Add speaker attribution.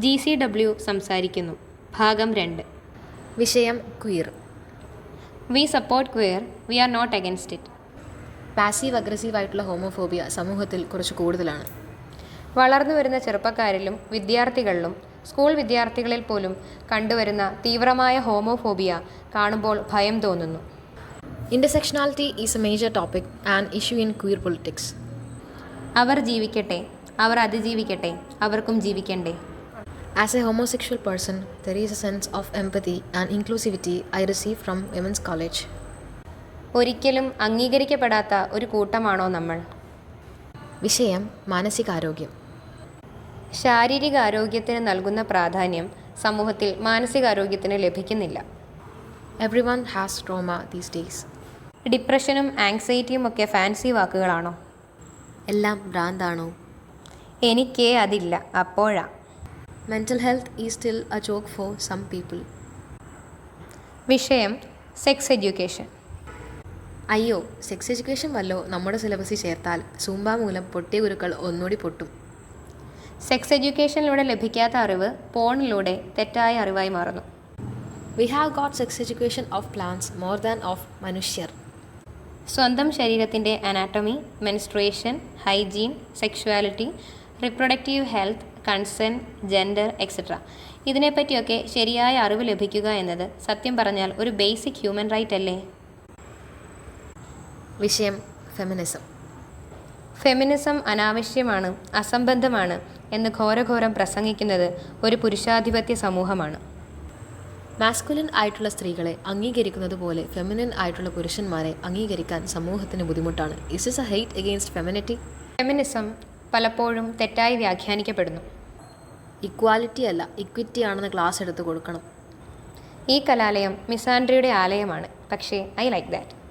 Speaker 1: G C W സംസാരിക്കുന്നു. ഭാഗം രണ്ട്.
Speaker 2: വിഷയം queer
Speaker 1: we support queer we are not against it
Speaker 2: passive aggressive ആയിട്ടുള്ള ഹോമോഫോബിയ സമൂഹത്തിൽ കുറച്ച് കൂടുതലാണ്.
Speaker 1: വളർന്നു വരുന്ന ചെറുപ്പക്കാരിലും വിദ്യാർത്ഥികളിലും സ്കൂൾ വിദ്യാർത്ഥികളിൽ പോലും കണ്ടുവരുന്ന തീവ്രമായ ഹോമോഫോബിയ കാണുമ്പോൾ ഭയം തോന്നുന്നു.
Speaker 2: Intersectionality is a major topic and issue in queer politics
Speaker 1: അവർ ജീവിക്കട്ടെ അവർ അതിജീവിക്കട്ടെ അവർക്കും ജീവിക്കണ്ടേ.
Speaker 2: As a homosexual person there is a sense of empathy and inclusivity I receive from women's college
Speaker 1: ഒരിക്കലും അംഗീകരിക്കപ്പെടാത്ത ഒരു കൂട്ടമാണോ നമ്മൾ?
Speaker 2: വിഷയം മാനസികാരോഗ്യം.
Speaker 1: ശാരീരിക ആരോഗ്യത്തിന് നൽകുന്ന പ്രാധാന്യം സമൂഹത്തിൽ മാനസികാരോഗ്യത്തിന് ലഭിക്കുന്നില്ല.
Speaker 2: Every one has trauma these days
Speaker 1: ഡിപ്രഷനും ആങ്സൈറ്റിയും ഒക്കെ ഫാൻസി വാക്കുകളാണോ?
Speaker 2: എല്ലാം ഭ്രാന്താണോ?
Speaker 1: എനിക്കേ അതില്ല അപ്പോഴാ.
Speaker 2: Mental health is still a joke for some people
Speaker 1: വിഷയം സെക്സ് എഡ്യൂക്കേഷൻ
Speaker 2: അയ്യോ സെക്സ് എഡ്യൂക്കേഷൻ വല്ലോ നമ്മുടെ സിലബസിൽ ചേർത്താൽ സൂമ്പ മൂലം പൊട്ടിയ ഗുരുക്കൾ ഒന്നുകൂടി പൊട്ടും.
Speaker 1: സെക്സ് എഡ്യൂക്കേഷനിലൂടെ ലഭിക്കാത്ത അറിവ് പോണിലൂടെ തെറ്റായ അറിവായി മാറുന്നു.
Speaker 2: We have got sex education of plants more than of മനുഷ്യർ.
Speaker 1: സ്വന്തം ശരീരത്തിന്റെ anatomy menstruation hygiene sexuality reproductive health consent gender etcetera ഇതിനെപ്പറ്റിയൊക്കെ ശരിയായ അറിവ് ലഭിക്കുക എന്നത് സത്യം പറഞ്ഞാൽ ഒരു ബേസിക് ഹ്യൂമൻ റൈറ്റ് അല്ലേ?
Speaker 2: വിഷയം ഫെമിനിസം
Speaker 1: ഫെമിനിസം അനാവശ്യമാണ് അസംബന്ധമാണ് എന്ന് ഘോരഘോരം പ്രസംഗിക്കുന്നത് ഒരു പുരുഷാധിപത്യ സമൂഹമാണ്.
Speaker 2: മാസ്കുലിൻ ആയിട്ടുള്ള സ്ത്രീകളെ അംഗീകരിക്കുന്നത് പോലെ ഫെമിനിൻ ആയിട്ടുള്ള പുരുഷന്മാരെ അംഗീകരിക്കാൻ സമൂഹത്തിന് ബുദ്ധിമുട്ടാണ്. Is is a hate against femininity
Speaker 1: feminism പലപ്പോഴും തെറ്റായി വ്യാഖ്യാനിക്കപ്പെടുന്നു.
Speaker 2: ഇക്വാലിറ്റി അല്ല ഇക്വിറ്റി ആണെന്ന് ക്ലാസ് എടുത്ത് കൊടുക്കണം.
Speaker 1: ഈ കലാലയം മിസാൻഡ്രിയുടെ ആലയമാണ് പക്ഷേ ഐ ലൈക്ക് ദാറ്റ്.